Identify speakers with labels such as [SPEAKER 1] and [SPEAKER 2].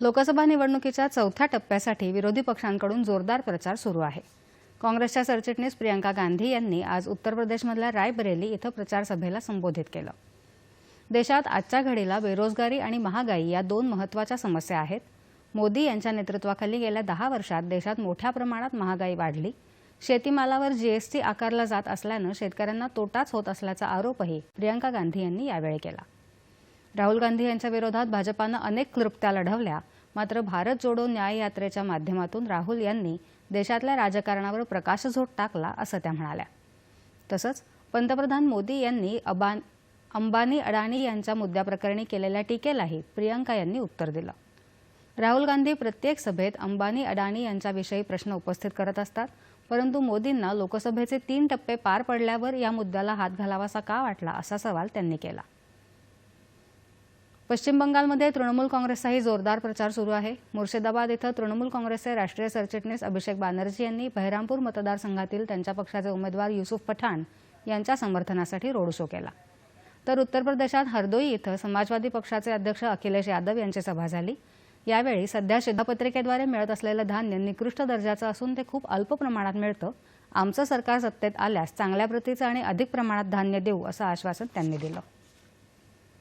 [SPEAKER 1] लोकसभा निवडणुकीच्या चौथ्या टप्प्यासाठी विरोधी पक्षांकडून जोरदार प्रचार सुरू आहे. काँग्रेसच्या सरचिटणीस प्रियंका गांधी यांनी आज उत्तर प्रदेशमधल्या रायबरेली इथं प्रचारसभेला संबोधित केलं. देशात आजच्या घडीला बेरोजगारी आणि महागाई या दोन महत्त्वाच्या समस्या आहेत. मोदी यांच्या नेतृत्वाखाली गेल्या दहा वर्षात देशात मोठ्या प्रमाणात महागाई वाढली. शेतीमालावर जीएसटी आकारला जात असल्यानं शेतकऱ्यांना तोटाच होत असल्याचा आरोपही प्रियंका गांधी यांनी यावेळी केला. राहुल गांधी यांच्या विरोधात भाजपानं अनेक क्लृप्त्या लढवल्या. मात्र भारत जोडो न्याय यात्रेच्या माध्यमातून राहुल यांनी देशातल्या राजकारणावर प्रकाशझोत टाकला असं त्या म्हणाल्या. तसंच पंतप्रधान मोदी यांनी अबान अंबानी अडाणी यांच्या मुद्द्याप्रकरणी केलेल्या टीकेलाही प्रियंका यांनी उत्तर दिलं. राहुल गांधी प्रत्येक सभेत अंबानी अडाणी यांच्याविषयी प्रश्न उपस्थित करत असतात परंतु मोदींना लोकसभेचे तीन टप्पे पार पडल्यावर या मुद्द्याला हात घालावासा का वाटला असा सवाल त्यांनी केला. पश्चिम बंगालमध्ये तृणमूल काँग्रेसचाही जोरदार प्रचार सुरू आहे. मुर्शिदाबाद इथं तृणमूल काँग्रेसचे राष्ट्रीय सरचिटणीस अभिषेक बॅनर्जी यांनी बहिरामपूर मतदारसंघातील त्यांच्या पक्षाचे उमेदवार युसुफ पठाण यांच्या समर्थनासाठी रोड शो केला. तर उत्तर प्रदेशात हरदोई इथं समाजवादी पक्षाचे अध्यक्ष अखिलेश यादव यांची सभा झाली. यावेळी सध्या शिधापत्रिकेद्वारे मिळत असलेलं धान्य निकृष्ट दर्जाचं असून ते खूप अल्प प्रमाणात मिळतं. आमचं सरकार सत्तेत आल्यास चांगल्या प्रतीचं आणि अधिक प्रमाणात धान्य देऊ असं आश्वासन त्यांनी दिलं.